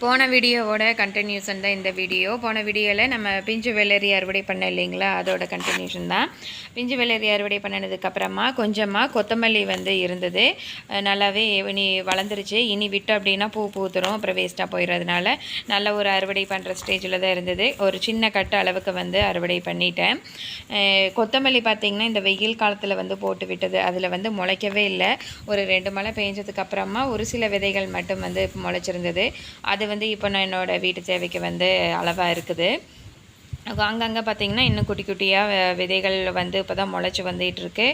போன வீடியோவோட கண்டினியூஷன் தான் இந்த வீடியோ. போன வீடியோவில் நம்ம பிஞ்சு வெள்ளரி அறுவடை பண்ண இல்லைங்களா? அதோட கண்டினியூஷன் தான். பிஞ்சு வெள்ளரி அறுவடை பண்ணினதுக்கப்புறமா கொஞ்சமாக கொத்தமல்லி வந்து இருந்தது. நல்லாவே இனி வளர்ந்துருச்சு. இனி விட்டோம் அப்படின்னா பூ பூத்துரும். அப்புறம் வேஸ்ட்டாக போயிடுறதுனால நல்ல ஒரு அறுவடை பண்ணுற ஸ்டேஜில் தான் இருந்தது. ஒரு சின்ன கட்டு அளவுக்கு வந்து அறுவடை பண்ணிட்டேன். கொத்தமல்லி பார்த்திங்கன்னா இந்த வெயில் காலத்தில் வந்து போட்டு விட்டது. அதில் வந்து முளைக்கவே இல்லை. ஒரு ரெண்டு மழை பெஞ்சதுக்கப்புறமா ஒரு சில விதைகள் மட்டும் வந்து முளைச்சிருந்தது. அது வந்து இப்போ நான் என்னோடய வீட்டு தேவைக்கு வந்து அளவாக இருக்குது. அங்கங்கே பார்த்தீங்கன்னா இன்னும் குட்டி குட்டியாக விதைகள் வந்து இப்போ தான் முளைச்சி வந்துகிட்டு இருக்கு.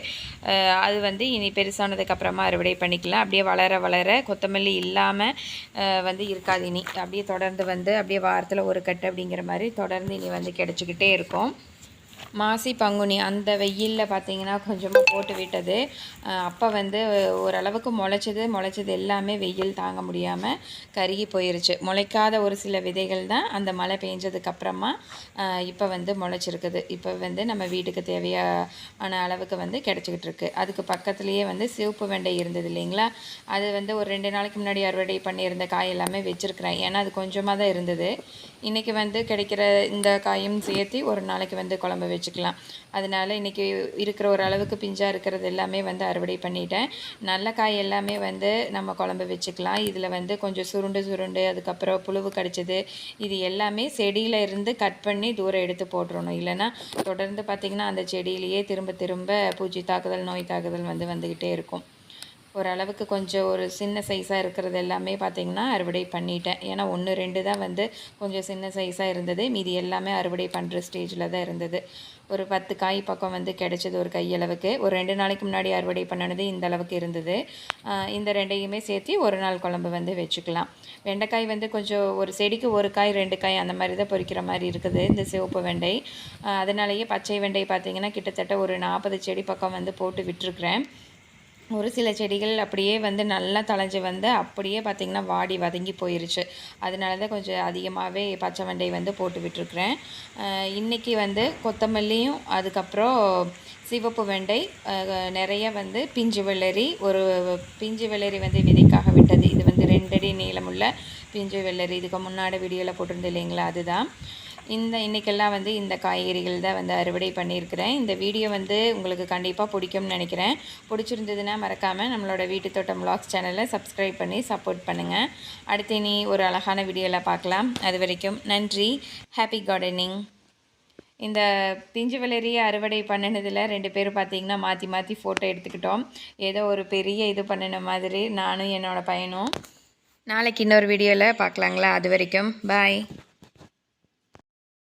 அது வந்து இனி பெருசானதுக்கு அப்புறமா அறுவடை பண்ணிக்கலாம். அப்படியே வளர வளர கொத்தமல்லி இல்லாமல் வந்து இருக்காது இனி. அப்படியே தொடர்ந்து வந்து அப்படியே வாரத்தில் ஒரு கட்டு அப்படிங்கிற மாதிரி தொடர்ந்து இனி வந்து கிடச்சிக்கிட்டே இருக்கும். மாசி பங்குனி அந்த வெயிலில் பார்த்தீங்கன்னா கொஞ்சமாக போட்டு விட்டது. அப்போ வந்து ஓரளவுக்கு முளைச்சது முளைச்சது எல்லாமே வெயில் தாங்க முடியாமல் கருகி போயிருச்சு. முளைக்காத ஒரு சில விதைகள் தான் அந்த மழை பெஞ்சதுக்கப்புறமா இப்போ வந்து முளைச்சிருக்குது. இப்போ வந்து நம்ம வீட்டுக்கு தேவையான அளவுக்கு வந்து கிடச்சிக்கிட்டு இருக்கு. அதுக்கு பக்கத்துலேயே வந்து சிவப்பு வெண்டை இருந்தது இல்லைங்களா? அது வந்து ஒரு ரெண்டு நாளைக்கு முன்னாடி அறுவடை பண்ணியிருந்த காய் எல்லாமே வச்சுருக்கிறேன். ஏன்னா அது கொஞ்சமாக தான் இருந்தது. இன்றைக்கி வந்து கிடைக்கிற இந்த காயும் சேர்த்து ஒரு நாளைக்கு வந்து குழம்பு வச்சு வச்சுக்கலாம். அதனால இன்றைக்கி இருக்கிற ஒரு அளவுக்கு பிஞ்சாக இருக்கிறது எல்லாமே வந்து அறுவடை பண்ணிட்டேன். நல்ல காய் எல்லாமே வந்து நம்ம குழம்பு வச்சுக்கலாம். இதில் வந்து கொஞ்சம் சுருண்டு சுருண்டு அதுக்கப்புறம் புழுவு கடிச்சது இது எல்லாமே செடியில் இருந்து கட் பண்ணி தூரம் எடுத்து போட்டுறணும். இல்லைன்னா தொடர்ந்து பார்த்திங்கன்னா அந்த செடியிலேயே திரும்ப திரும்ப பூச்சி தாக்குதல் நோய் தாக்குதல் வந்து வந்துக்கிட்டே இருக்கும். ஓரளவுக்கு கொஞ்சம் ஒரு சின்ன சைஸாக இருக்கிறது எல்லாமே பார்த்திங்கன்னா அறுவடை பண்ணிட்டேன். ஏன்னா ஒன்று ரெண்டு தான் வந்து கொஞ்சம் சின்ன சைஸாக இருந்தது. மீதி எல்லாமே அறுவடை பண்ணுற ஸ்டேஜில் தான் இருந்தது. ஒரு பத்து காய் பக்கம் வந்து கிடச்சிது ஒரு கையளவுக்கு. ஒரு ரெண்டு நாளைக்கு முன்னாடி அறுவடை பண்ணினது இந்த அளவுக்கு இருந்தது. இந்த ரெண்டையுமே சேர்த்து ஒரு நாள் குழம்பு வந்து வச்சுக்கலாம். வெண்டைக்காய் வந்து கொஞ்சம் ஒரு செடிக்கு ஒரு காய் ரெண்டு காய் அந்த மாதிரி தான் பொறிக்கிற மாதிரி இருக்குது இந்த சிவப்பு வெண்டை. அதனாலேயே பச்சை வெண்டை பார்த்திங்கன்னா கிட்டத்தட்ட ஒரு நாற்பது செடி பக்கம் வந்து போட்டு விட்டுருக்குறேன். ஒரு சில செடிகள் அப்படியே வந்து நல்லா தளைஞ்சு வந்து அப்படியே பார்த்திங்கன்னா வாடி வதங்கி போயிருச்சு. அதனால தான் கொஞ்சம் அதிகமாகவே பச்சை வெண்டை வந்து போட்டு விட்டுருக்குறேன். இன்றைக்கி வந்து கொத்தமல்லியும் அதுக்கப்புறம் சிவப்பு வெண்டை நிறைய வந்து பிஞ்சு வெள்ளரி ஒரு பிஞ்சு வெள்ளரி வந்து விதைக்காக விட்டது. இது வந்து ரெண்டடி நீளமுள்ள பிஞ்சு வெள்ளரி. இதுக்கு முன்னாடி வீடியோவில் போட்டிருந்தது இல்லைங்களா? அதுதான். இந்த இன்றைக்கெல்லாம் வந்து இந்த காய்கறிகள் தான் வந்து அறுவடை பண்ணியிருக்கிறேன். இந்த வீடியோ வந்து உங்களுக்கு கண்டிப்பாக பிடிக்கும்னு நினைக்கிறேன். பிடிச்சிருந்ததுன்னா மறக்காமல் நம்மளோட வீட்டு தோட்டம் vlogs சேனலை சப்ஸ்கிரைப் பண்ணி சப்போர்ட் பண்ணுங்கள் அடுத்து இனி ஒரு அழகான வீடியோவில் பார்க்கலாம். அது வரைக்கும் நன்றி. ஹாப்பி கார்டனிங் இந்த பிஞ்சு வளரியை அறுவடை பண்ணினதில் ரெண்டு பேரும் பார்த்திங்கன்னா மாற்றி மாற்றி ஃபோட்டோ எடுத்துக்கிட்டோம். ஏதோ ஒரு பெரிய இது பண்ணின மாதிரி நானும் என்னோடய பையனும். நாளைக்கு இன்னொரு வீடியோவில் பார்க்கலாங்களா? அது வரைக்கும் பாய்